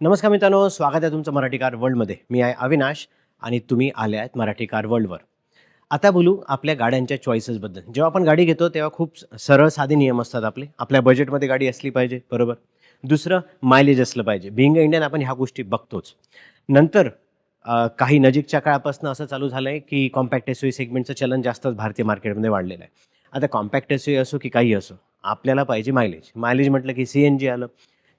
नमस्कार मित्रांनो स्वागत आहे तुमचं मराठी कार वर्ल्डमध्ये. मी आहे अविनाश आणि तुम्ही आले आहेत मराठी कार वर्ल्डवर. आता बोलू आपल्या गाड्यांच्या चॉईसेसबद्दल जेव्हा आपण गाडी घेतो तेव्हा खूप सरळ साधे नियम असतात आपले. आपल्या बजेटमध्ये गाडी असली पाहिजे बरोबर? दुसरं मायलेज असलं पाहिजे. बिंग इंडियन आपण ह्या गोष्टी बघतोच. नंतर काही नजीकच्या काळापासून असं चालू झालं आहे की कॉम्पॅक्ट एस सेगमेंटचं चलन जास्तच भारतीय मार्केटमध्ये वाढलेलं आहे. आता कॉम्पॅक्ट एस असो की काही असो आपल्याला पाहिजे मायलेज मायलेज म्हटलं की सी एन जी आलं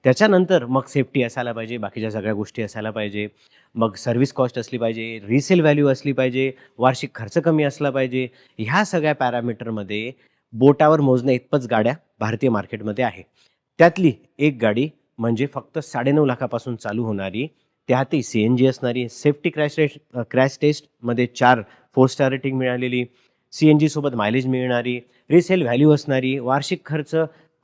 त्याच्यानंतर मग सेफ्टी असायला पाहिजे बाकीच्या सगळ्या गोष्टी असायला पाहिजे. मग सर्व्हिस कॉस्ट असली पाहिजे रिसेल व्हॅल्यू असली पाहिजे वार्षिक खर्च कमी असला पाहिजे ह्या सगळ्या पॅरामीटरमध्ये बोटावर मोजण्या इतपंच गाड्या भारतीय मार्केटमध्ये आहे. त्यातली एक गाडी म्हणजे फक्त साडेनऊ लाखापासून चालू होणारी त्यातही सी एन जी असणारी सेफ्टी क्रॅश टेस्ट क्रॅश टेस्टमध्ये चार फोर स्टार रेटिंग मिळालेली सी एन जीसोबत मायलेज मिळणारी रिसेल व्हॅल्यू असणारी वार्षिक खर्च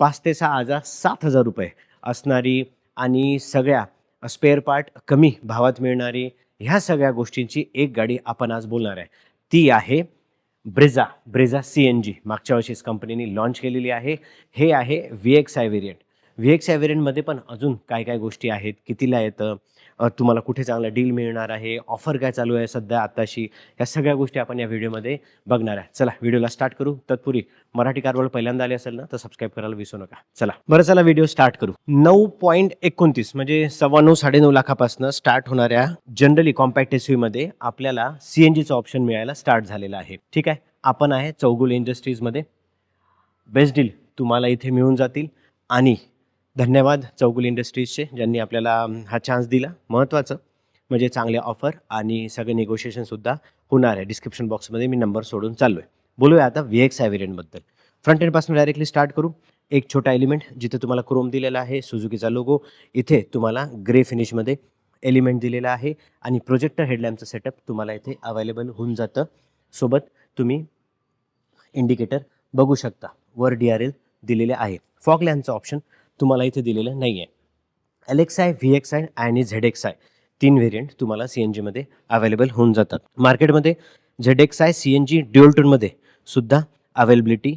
पाच ते सहा हजार सात हजार रुपये असणारी आणि सगळ्या स्पेअर पार्ट कमी भावात मिळणारी ह्या सगळ्या गोष्टींची एक गाडी आपण आज बोलणार आहे. ती आहे Brezza Brezza C N G मागच्या वर्षीच कंपनीने लॉन्च केलेली आहे. हे आहे V X I variant V X I व्हेरियंटमध्ये पण अजून काय काय गोष्टी आहेत? कितीला येतं? तुम्हाला कुठे चांगला डील मिळणार आहे? ऑफर काय चालू आहे सध्या आत्ताशी? या सगळ्या गोष्टी आपण या व्हिडिओमध्ये बघणार आहे. चला व्हिडिओला स्टार्ट करू. तत्पूर्वी मराठी कारवळ पहिल्यांदा आले असेल ना तर सबस्क्राईब करायला विसरू नका. चला बरं चला व्हिडिओ स्टार्ट करू. नऊ पॉईंट एकोणतीस म्हणजे सव्वा नऊ साडेनऊ लाखापासून स्टार्ट होणाऱ्या जनरली कॉम्पॅक्ट एस आपल्याला सी एन जीचं ऑप्शन मिळायला स्टार्ट झालेलं आहे. ठीक आहे? आपण आहे चौगुल इंडस्ट्रीजमध्ये बेस्ट डील तुम्हाला इथे मिळून जातील. आणि धन्यवाद चौगुल इंडस्ट्रीजचे ज्यांनी आपल्याला हा चान्स दिला. महत्त्वाचं म्हणजे चांगले ऑफर आणि सगळे निगोशिएशनसुद्धा होणार आहे. डिस्क्रिप्शन बॉक्समध्ये मी नंबर सोडून चाललो आहे बोलूया आता व्ही एक्स व्हेरियंटबद्दल फ्रंट एंडपासून डायरेक्टली स्टार्ट करू. एक छोटा एलिमेंट जिथे तुम्हाला क्रोम दिलेला आहे सुझुकीचा लोगो इथे तुम्हाला ग्रे फिनिशमध्ये एलिमेंट दिलेला आहे आणि प्रोजेक्टर हेडलॅम्पचं सेटअप तुम्हाला इथे अवेलेबल होऊन जातं. सोबत तुम्ही इंडिकेटर बघू शकता. वर डी आर एल दिलेले आहे. फॉग लॅम्पचं ऑप्शन तुम्हाला इथे दिलेलं नाही आहे L X I V X I आणि झेड एक्स आय तीन व्हेरियंट तुम्हाला सी एन जीमध्ये अवेलेबल होऊन जातात. मार्केटमध्ये Z X I C N G dual टूनमध्ये सुद्धा अवेलेबिलिटी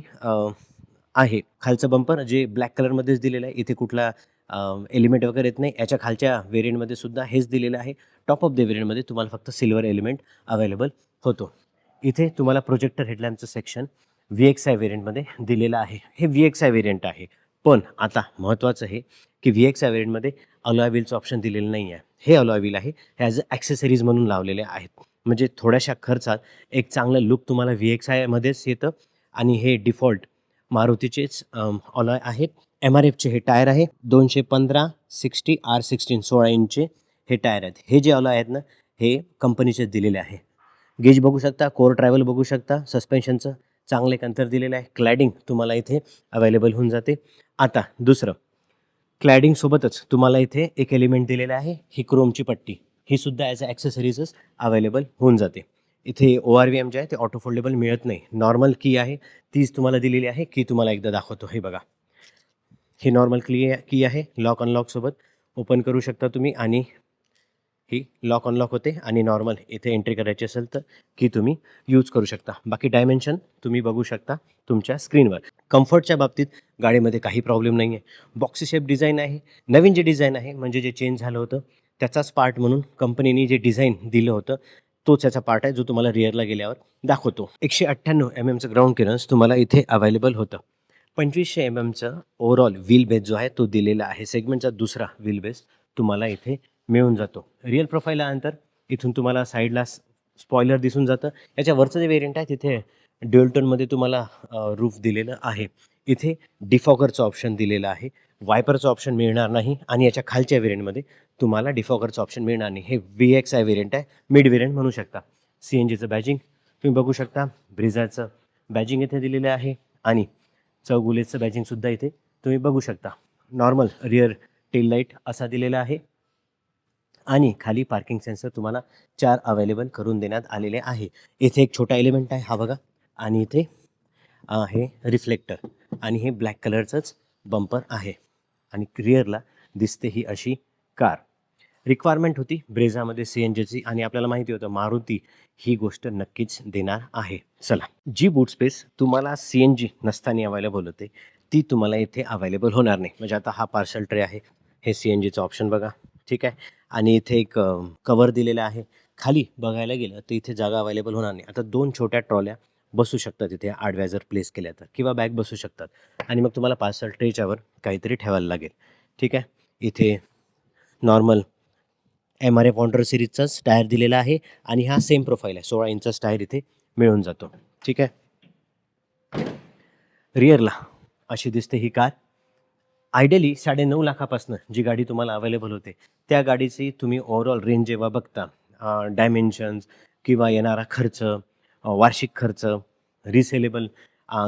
आहे. खालचं बंपर जे ब्लॅक कलरमध्येच दिलेलं आहे इथे कुठला एलिमेंट वगैरे येत नाही याच्या खालच्या व्हेरियंटमध्ये सुद्धा हेच दिलेलं आहे. टॉप ऑफ द व्हेरियंटमध्ये तुम्हाला फक्त सिल्वर एलिमेंट अवेलेबल होतो. इथे तुम्हाला प्रोजेक्टर हेडलॅम्पचं सेक्शन व्ही एक्स आय व्हेरियंटमध्ये दिलेलं आहे. हे व्ही एक्स आय व्हेरियंट आहे. पण आता महत्त्वाचं आहे की व्ही एक्स आय व्हेरियंटमध्ये अलॉय व्हीलचं ऑप्शन दिलेलं नाही आहे हे अलॉय व्हील आहे. ॲज अ ॲक्सेसरीज म्हणून लावलेले आहेत. म्हणजे थोड्याशा खर्चात एक चांगलं लुक तुम्हाला व्ही एक्स आयमध्येच येतं. आणि हे डिफॉल्ट मारुतीचेच अलॉय आहेत. एम आर एफचे हे टायर आहे. दोनशे पंधरा सिक्स्टी आर सिक्स्टीन सोळा इंचचे हे टायर आहेत. हे जे अलॉय आहेत ना हे कंपनीचेच दिलेले आहे. गेज बघू शकता कोर ट्रॅव्हल बघू शकता सस्पेन्शनचं चांगलं एक अंतर दिलेलं आहे. क्लॅडिंग तुम्हाला इथे अवेलेबल होऊन जाते. आता दुसरं. क्लॅडिंगसोबतच तुम्हाला इथे एक एलिमेंट दिलेलं आहे. ही क्रोमची पट्टी. ही सुद्धा ॲज अ ॲक्सेसरीजच अवेलेबल होऊन जाते. इथे ओ आर व्ही एम जे आहे. ते ऑटो फोल्डेबल मिळत नाही. नॉर्मल की आहे. तीच तुम्हाला दिलेली आहे. की तुम्हाला एकदा दाखवतो. हे बघा. ही नॉर्मल की की आहे. लॉक अनलॉकसोबत ओपन करू शकता तुम्ही आणि ही लॉक अनलॉक होते आणि नॉर्मल इथे एंट्री करायची असेल तर की तुम्ही यूज करू शकता. बाकी डायमेन्शन तुम्ही बघू शकता तुमच्या स्क्रीनवर कम्फर्टच्या बाबतीत गाडीमध्ये काही प्रॉब्लेम नाही आहे बॉक्सी शेप डिझाईन आहे. नवीन जे डिझाईन आहे म्हणजे जे चेंज झालं होतं त्याचाच पार्ट म्हणून कंपनीने जे डिझाईन दिलं होतं तोच याचा पार्ट आहे जो तुम्हाला रिअरला गेल्यावर दाखवतो. एकशे अठ्ठ्याण्णव एम एमचं ग्राउंड क्लिअरन्स तुम्हाला इथे अवेलेबल होतं. पंचवीसशे एम एमचं ओव्हरऑल व्हील बेस जो आहे तो दिलेला आहे. सेगमेंटचा दुसरा व्हील बेस तुम्हाला इथे मिळून जातो. रिअल प्रोफाईल अंतर इथून तुम्हाला साईडला स्पॉयलर दिसून जातं. याच्या वरचं जे वेरियंट आहे तिथे ड्युअल्टनमध्ये तुम्हाला रूफ दिलेलं आहे. इथे डिफॉकरचं ऑप्शन दिलेलं आहे. वायपरचं ऑप्शन मिळणार नाही आणि याच्या खालच्या वेरियंटमध्ये तुम्हाला डिफॉकरचं ऑप्शन मिळणार नाही. हे व्ही एक्स आय वेरियंट आहे. मिड वेरियंट म्हणू शकता. सी एन जीचं बॅजिंग तुम्ही बघू शकता. ब्रिझाचं बॅजिंग इथे दिलेलं आहे आणि चौगुलेचं बॅजिंगसुद्धा इथे तुम्ही बघू शकता. नॉर्मल रिअर टेल लाइट असा दिलेला आहे. आणि खाली पार्किंग सेन्सर तुम्हाला चार अवेलेबल करून देण्यात आलेले आहे. इथे एक छोटा एलिमेंट आहे हा बघा. आणि इथे हे रिफ्लेक्टर आणि हे ब्लॅक कलरचंच बंपर आहे. आणि क्रिअरला दिसते ही अशी कार रिक्वायरमेंट होती ब्रेझामध्ये सी एन जीची आणि आपल्याला माहिती होतं मारुती ही गोष्ट नक्कीच देणार आहे. चला जी बूट स्पेस तुम्हाला सी एन जी नसताना अवेलेबल होते ती तुम्हाला इथे अवेलेबल होणार नाही. म्हणजे आता हा पार्सल ट्रे आहे. हे सी एन जीचं ऑप्शन बघा. ठीक आहे. आणि इथे एक कवर दिलेलं आहे. खाली बघायला गेलं तर इथे जागा अवेलेबल होणार नाही. आता दोन छोट्या ट्रॉल्या बसू शकतात इथे आडव्या जर प्लेस केल्या तर किंवा बॅग बसू शकतात. आणि मग तुम्हाला पार्सल ट्रेच्यावर काहीतरी ठेवायला लागेल. ठीक आहे? इथे normal M R F Wanderer सिरीजचाच tyre दिलेला आहे आणि हा सेम प्रोफाईल आहे. सोळा इंचाच टायर इथे मिळून जातो. ठीक आहे? रिअरला अशी दिसते ही कार आयडियली साडेनऊ लाखापासून जी गाडी तुम्हाला अवेलेबल होते त्या गाडीची तुम्ही ओव्हरऑल रेंज जेव्हा बघता डायमेन्शन्स किंवा येणारा खर्च वार्षिक खर्च रिसेलेबल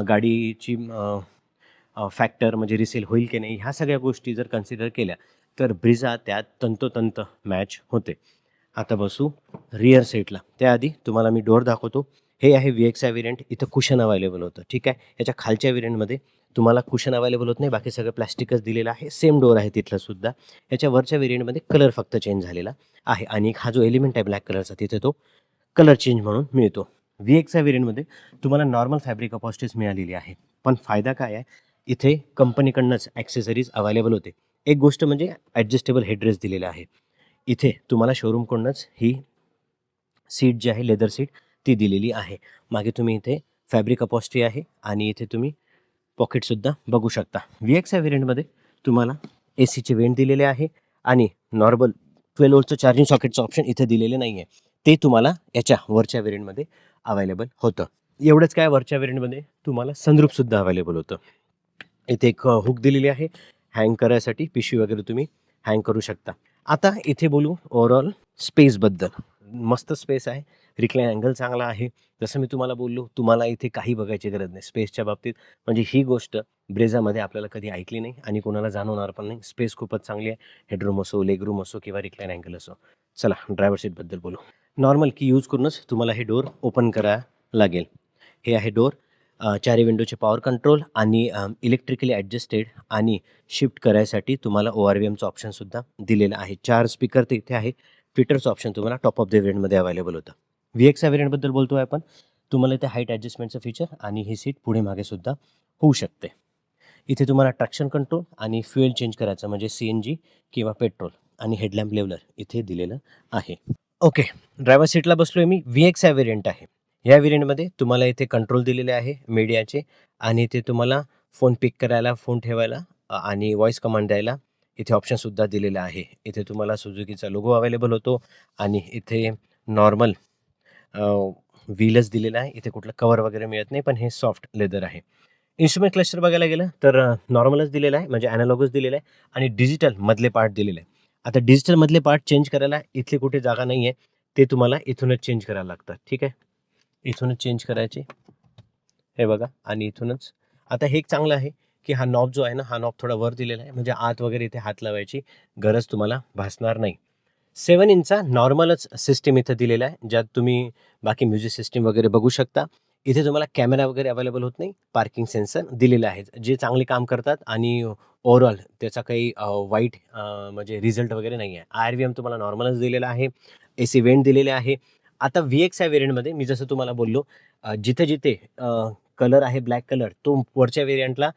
गाडीची फॅक्टर म्हणजे रिसेल होईल की नाही ह्या सगळ्या गोष्टी जर कन्सिडर केल्या तर ब्रिझा त्यात तंतोतंत मॅच होते. आता बसू रिअर सीटला त्याआधी तुम्हाला मी डोअर दाखवतो. हे आहे व्ही एक्स व्हेरियंट इथं कुशन अवेलेबल होतं. ठीक आहे? याच्या खालच्या व्हेरियंटमध्ये तुम्हाला कुशन अवेलेबल होत नाही. बाकी सगळं प्लॅस्टिकच दिलेलं आहे. सेम डोअर आहे तिथलं सुद्धा. याच्या वरच्या व्हेरियंटमध्ये कलर फक्त चेंज झालेला आहे. आणि एक हा जो एलिमेंट आहे ब्लॅक कलरचा तिथे तो कलर चेंज म्हणून मिळतो. व्ही एक्सच्या व्हेरियंटमध्ये तुम्हाला नॉर्मल फॅब्रिक अपॉस्टेज मिळालेली आहे. पण फायदा काय आहे? इथे कंपनीकडनंच ॲक्सेसरीज अवेलेबल होते. एक गोष्ट म्हणजे ॲडजस्टेबल हेडरेस दिलेला आहे. इथे तुम्हाला शोरूमकडूनच ही सीट जी आहे लेदर सीट ती दिलेली आहे. मागे तुम्ही इथे फॅब्रिक अपॉस्ट्री आहे आणि इथे तुम्ही पॉकेटसुद्धा बघू शकता. व्ही एक्स या व्हेरियंटमध्ये तुम्हाला ए सीचे वेंट दिलेले आहे आणि नॉर्मल ट्वेल्व वोल्टचं चार्जिंग सॉकेटचं ऑप्शन इथे दिलेले नाही आहे ते तुम्हाला याच्या वरच्या व्हेरियंटमध्ये अवेलेबल होतं. एवढंच काय वरच्या व्हेरियंटमध्ये तुम्हाला सनरूपसुद्धा अवेलेबल होतं. इथे एक हुक दिलेली आहे. हँग करायसाठी पिशवी वगैरे तुम्ही हँग करू शकता. आता इथे बोलू ओव्हरऑल स्पेसबद्दल मस्त स्पेस आहे. रिक्लाईन अँगल चांगला आहे. जसं मी तुम्हाला बोललो तुम्हाला इथे काही बघायची गरज नाही. स्पेसच्या बाबतीत म्हणजे ही गोष्ट ब्रेझामध्ये आपल्याला कधी ऐकली नाही आणि कोणाला जाणवणार पण नाही. स्पेस खूपच चांगली आहे. हेडरूम असो लेगरूम असो किंवा रिक्लाईन अँगल असो. चला ड्रायव्हर सीटबद्दल बोलू. नॉर्मल की यूज करूनच तुम्हाला हे डोअर ओपन करावं लागेल. हे आहे डोअर चारी विंडोचे पॉवर कंट्रोल आणि इलेक्ट्रिकली ॲडजस्टेड आणि शिफ्ट करायसाठी तुम्हाला ओ आर व्ही एमचं ऑप्शनसुद्धा दिलेलं आहे. चार स्पीकर ते इथे आहे. ट्विटरचं ऑप्शन तुम्हाला टॉप ऑफ द व्हेरियंटमध्ये अवेलेबल होतं. व्ही एक्स व्हेरियंटबद्दल बोलतो आहे आपण. तुम्हाला इथे हाईट ॲडजस्टमेंटचं फीचर आणि ही सीट पुढे मागे सुद्धा होऊ शकते. इथे तुम्हाला ट्रॅक्शन कंट्रोल आणि फ्युएल चेंज करायचं म्हणजे सी एन जी किंवा पेट्रोल आणि हेडलॅम्प लेवलर इथे दिलेलं आहे. ओके ड्रायव्हर सीटला बसलो आहे मी. व्ही एक्स या व्हेरियंट आहे. या व्हेरियंटमध्ये तुम्हाला इथे कंट्रोल दिलेले आहे मीडियाचे आणि इथे तुम्हाला फोन पिक करायला फोन ठेवायला आणि व्हॉइस कमांड द्यायला इथे ऑप्शनसुद्धा दिलेलं आहे. इथे तुम्हाला सुझुकीचा लोगो अवेलेबल होतो आणि इथे नॉर्मल व्हीलच दिलेलं आहे. इथे कुठलं कवर वगैरे मिळत नाही पण हे सॉफ्ट लेदर आहे. इन्स्ट्रुमेंट क्लस्टर बघायला गेलं तर नॉर्मलच दिलेलं आहे म्हणजे ॲनालॉगच दिलेलं आहे आणि डिजिटल मधले पार्ट दिलेले आहे आता डिजिटल मधले पार्ट चेंज करायला इथली कुठे जागा नाही आहे ते तुम्हाला इथूनच चेंज करायला लागतात. ठीक आहे? इथूनच चेंज करायचे. हे बघा आणि इथूनच. आता हे एक चांगलं आहे की हा नॉब जो आहे ना हा नॉब थोडा वर दिलेला आहे म्हणजे आत वगैरे इथे हात लावायची गरज तुम्हाला भासणार नाही. सेवन इंचा नॉर्मलच सिस्टीम इथं दिलेला आहे ज्यात तुम्ही बाकी म्युझिक सिस्टीम वगैरे बघू शकता. इथे तुम्हाला कॅमेरा वगैरे अवेलेबल होत नाही पार्किंग सेन्सर दिलेले आहेत जे चांगले काम करतात आणि ओव्हरऑल त्याचा काही वाईट म्हणजे रिझल्ट वगैरे नाही आहे. आय आर व्ही एम तुम्हाला नॉर्मलच दिलेला आहे ए सी वेंट दिलेले आहे. आता व्ही एक्स या व्हेरियंटमध्ये मी जसं तुम्हाला बोललो जिथे जिथे कलर आहे ब्लॅक कलर तो वरच्या व्हेरियंटला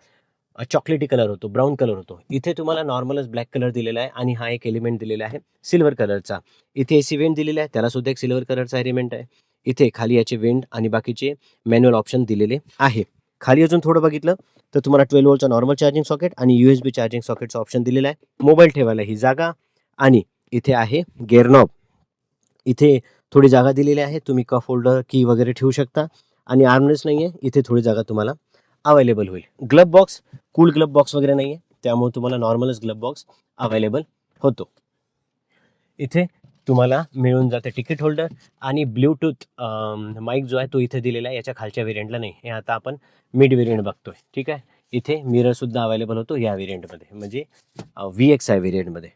चॉकलेटी कलर होतो ब्राऊन कलर होतो. इथे तुम्हाला नॉर्मलच ब्लॅक कलर दिलेला आहे आणि हा एक एलिमेंट दिलेला आहे सिल्वर कलरचा इथे एसी वेंट दिलेला आहे त्याला सुद्धा एक सिल्वर कलरचा एलिमेंट आहे. इथे खाली याचे वेंट आणि बाकीचे मॅन्युअल ऑप्शन दिलेले आहे. खाली अजून थोडं बघितलं तर तुम्हाला ट्वेल्व वोल्टचा नॉर्मल चार्जिंग सॉकेट आणि यू एस बी चार्जिंग सॉकेटचा ऑप्शन दिलेला आहे. मोबाईल ठेवायला ही जागा आणि इथे आहे गेअरनॉब इथे थोडी जागा दिलेली आहे तुम्ही कप होल्डर की वगैरे ठेवू शकता. आणि आर्मलेस नाही आहे इथे थोडी जागा तुम्हाला अवेलेबल होईल. Glove box cool glove box वगैरे नाही आहे त्यामुळे तुम्हाला नॉर्मलच ग्लब बॉक्स अवेलेबल होतो. इथे तुम्हाला मिळून जाते तिकीट होल्डर आणि ब्ल्यूटूथ माईक जो आहे तो इथे दिलेला आहे. याच्या खालच्या व्हेरियंटला नाही. हे आता आपण मिड व्हेरियंट बघतोय. ठीक आहे? इथे मिररसुद्धा अवेलेबल होतो या व्हेरियंटमध्ये म्हणजे व्ही एक्स आय व्हेरियंटमध्ये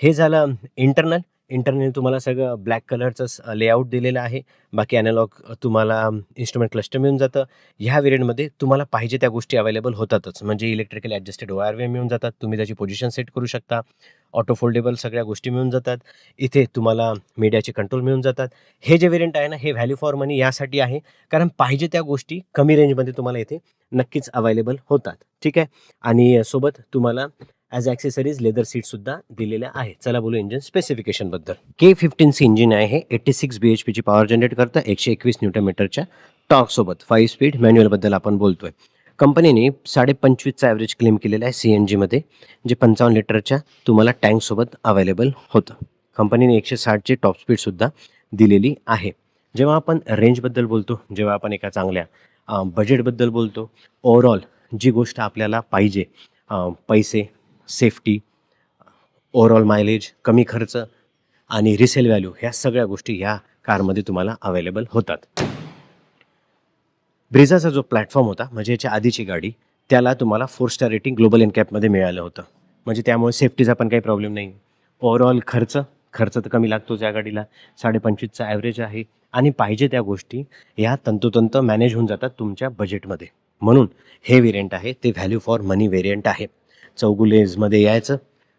हे झालं इंटरनल इंटरनल तुम्हाला सगळं ब्लॅक कलरचं लेआउट दिलेलं आहे. बाकी ॲनालॉग तुम्हाला इन्स्ट्रुमेंट क्लस्टर मिळून जातं. ह्या वेरियंटमध्ये तुम्हाला पाहिजे त्या गोष्टी अवेलेबल होतातच. म्हणजे इलेक्ट्रिकल ॲडजस्टेड ओ आर मिळून जातात. तुम्ही त्याची पोझिशन सेट करू शकता. ऑटो फोल्डेबल सगळ्या गोष्टी मिळून जातात. इथे तुम्हाला मीडियाचे कंट्रोल मिळून जातात. हे जे वेरियंट आहे ना हे व्हॅल्यू फॉर मनी यासाठी आहे. कारण पाहिजे त्या गोष्टी कमी रेंजमध्ये तुम्हाला इथे नक्कीच अवेलेबल होतात. ठीक आहे? आणि सोबत तुम्हाला ॲज ॲक्सेसरीज लेदर सीटसुद्धा दिलेल्या आहेत. चला बोलू इंजिन स्पेसिफिकेशनबद्दल के फिफ्टीन सी इंजिन आहे. एट्टी सिक्स बी एच पीची पॉवर जनरेट करतं. एकशे एकवीस न्यूटन मीटरच्या टॉकसोबत फाईव्ह स्पीड मॅन्युअलबद्दल आपण बोलतोय. कंपनीने साडे पंचवीसचा ॲव्हरेज क्लेम केलेला आहे सी एन जीमध्ये जे पंचावन्न लिटरच्या तुम्हाला टँकसोबत अवेलेबल होतं. कंपनीने एकशे साठची टॉप स्पीडसुद्धा दिलेली आहे. जेव्हा आपण रेंजबद्दल बोलतो जेव्हा आपण एका चांगल्या बजेटबद्दल बोलतो ओवरऑल जी गोष्ट आपल्याला पाहिजे पैसे सेफ्टी ओव्हरऑल मायलेज कमी खर्च आणि रिसेल व्हॅल्यू ह्या सगळ्या गोष्टी ह्या कारमध्ये तुम्हाला अवेलेबल होतात. ब्रिझाचा जो प्लॅटफॉर्म होता म्हणजे याच्या आधीची गाडी त्याला तुम्हाला फोर स्टार रेटिंग ग्लोबल इनकॅपमध्ये मिळालं होतं. म्हणजे त्यामुळे सेफ्टीचा पण काही प्रॉब्लेम नाही. ओव्हरऑल खर्च खर्च तर कमी लागतोच ज्या गाडीला. साडेपंचवीसचा ॲव्हरेज आहे. आणि पाहिजे त्या गोष्टी ह्या तंतोतंत मॅनेज होऊन जातात तुमच्या बजेटमध्ये म्हणून हे व्हेरियंट आहे ते व्हॅल्यू फॉर मनी व्हेरियंट आहे. चौगुलेजमध्ये यायचं.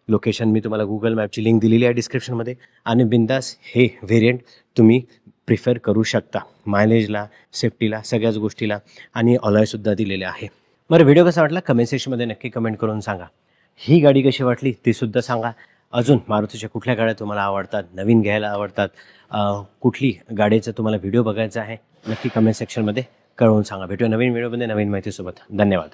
लोकेशन मी तुम्हाला गुगल मॅपची लिंक दिलेली आहे डिस्क्रिप्शनमध्ये आणि बिंदास हे व्हेरियंट तुम्ही प्रिफर करू शकता. मायलेजला सेफ्टीला सगळ्याच गोष्टीला. आणि ऑलॉयसुद्धा दिलेले आहे. बरं व्हिडिओ कसा वाटला? कमेंट सेक्शनमध्ये नक्की कमेंट करून सांगा. ही गाडी कशी वाटली? ती सुद्धा सांगा. अजून मारुतीच्या कुठल्या गाड्या तुम्हाला आवडतात? नवीन घ्यायला आवडतात? कुठली गाडीचं तुम्हाला व्हिडिओ बघायचा आहे? नक्की कमेंट सेक्शनमध्ये कळवून सांगा. भेटूया नवीन व्हिडिओमध्ये नवीन माहितीसोबत. धन्यवाद.